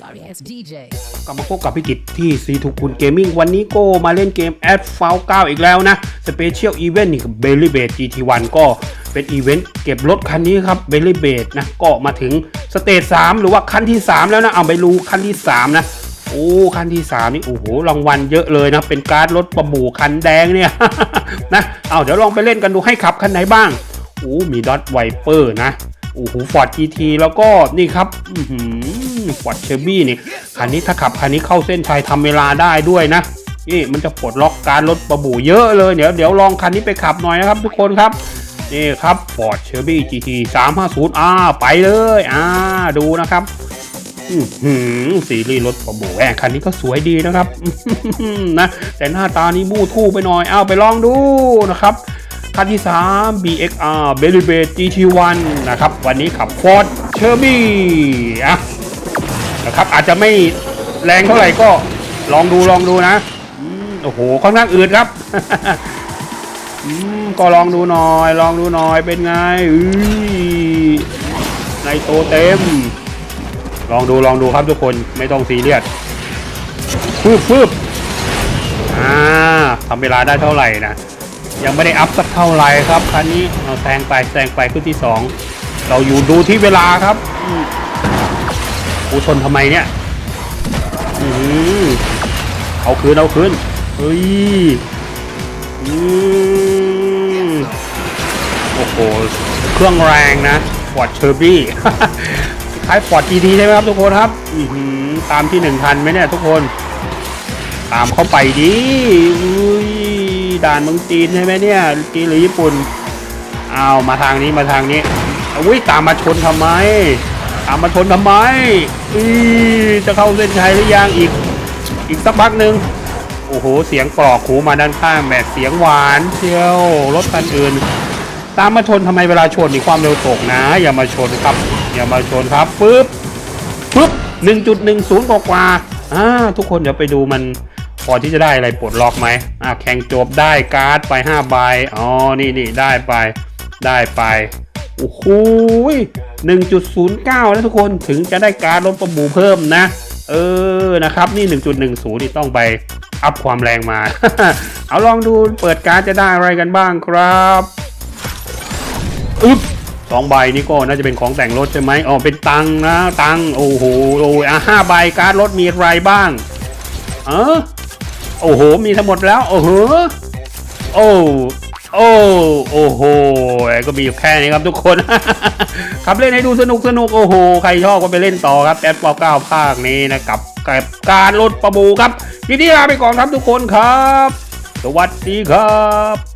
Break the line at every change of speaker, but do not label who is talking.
Sorry ass DJ.
กลับมาพบกับพี่กิตที่ซีทูคุณเกมมิ่งวันนี้โก็มาเล่นเกม a d f a l 9อีกแล้วนะสเปเชียลอีเวนต์นี่กับ b e l l y b a d GT1 ก็เป็นอีเวนต์เก็บรถคันนี้ครับ b e l l y b a d นะ ก็มาถึงสเตจ3หรือว่าคันที่ 3 แล้วนะ เอาไปรู้คันที่ 3 นะ โอ้คันที่ 3 นี่โอ้โหรางวัลเยอะเลยนะ เป็นการ์ดรถประมูคันแดงเนี่ยนะเอาเดี๋ยวลองไปเล่นกันดูให้ขับคันไหนบ้างโอ้มีดอทไวเปอร์นะโอ้โหฟอร์ด GT แล้วก็นี่ครับ ฟอร์ดเชอร์บี้นี่คันนี้ถ้าขับคันนี้เข้าเส้นชัยทำเวลาได้ด้วยนะนี่มันจะปลดล็อกการลดประบูเยอะเลยเดี๋ยวเดี๋ยวลองคันนี้ไปขับหน่อยนะครับทุกคนครับนี่ครับ Ford Shelby GT 350อ่าไปเลยอ่าดูนะครับหืมสีรีส์รถประบูแหมคันนี้ก็สวยดีนะครับนะแต่หน้าตานี่มู่ทู่ไปหน่อยเอาไปลองดูนะครับคันที่ 3 BXR b e l l y b a d GT1 นะครับ วันนี้ขับ Ford Shelby อะ นะครับ อาจจะไม่แรงเท่าไหร่ก็ลองดูลองดูนะอโอ้โหค่อนข้างอืดครับอก็ลองดูหน่อย ลองดูหน่อยเป็นไงอุ้ยในโตเต็ม ลองดูลองดูครับทุกคนไม่ต้องซีเรียสฟืบฟืบอ่าทำเวลาได้เท่าไหร่นะยังไม่ได้อัพสักเท่าไหร่ครับคันนี้เอาแซงไปแซงไปขึ้นที่สองเราอยู่ดูที่เวลาครับ กูชนทำไมเนี่ยอือเอาคืนเอาคืนเฮ้ยอืมโอ้โห เครื่องแรงนะฟอร์ดเชอร์บี้คล้ายฟอร์ดจีทีใช่ไหมครับทุกคนครับอือหือตามที่หนึ่งทันไหมเนี่ยทุกคน ตามเข้าไปดิอุ้ยด่านเมืองจีนใช่ไหมเนี่ยจีนหรือญี่ปุ่นอ้าวมาทางนี้มาทางนี้อุ้ยตามมาชนทำไมามมาชนทำไมอืจะเข้าเส้นชัยหรือยังอีก อีกสักพักหนึ่งโอ้โห เสียงปลอกหูมาด้านข้างแบบเสียงหวานเชียวรถคันอื่น ตามมาชนทำไมเวลาชนนี่ความเร็วตกนะ อย่ามาชนครับ อย่ามาชนครับปึ๊บปึ๊บ1.10กว่ากว่าอ่าทุกคนเดี๋ยวไปดูมันพอที่จะได้อะไรปลดล็อกไหมอ่าแข่งจบได้การ์ดไป5ใบอ๋อนี่นี่ได้ไปได้ไปโอ้โห 1.09 แล้วทุกคนถึงจะได้การลดประมูเพิ่มนะ เออนะครับนี่ 1.10 นี่ต้องไปอัพความแรงมา เอาลองดูเปิดการจะได้อะไรกันบ้างครับอึ๊บสองใบนี่ก็น่าจะเป็นของแต่งรถใช่ไหมอ๋อเป็นตังนะตังโอ้โหโอ้ยอะห้าใบการ์ดรถมีอะไรบ้างเออโอ้โห มีทั้งหมดแล้ว โอ้โห โอ้ โอ้โอ้โหก็มีแค่นี้ครับทุกคน ครับเล่นให้ดูสนุกสนุกโอ้โห ใครชอบก็ไปเล่นต่อครับแอดปอเก้าภาคนี้นะครับกับการลดประมูครับทีนี้ลาไปก่อนครับทุกคนครับ สวัสดีครับ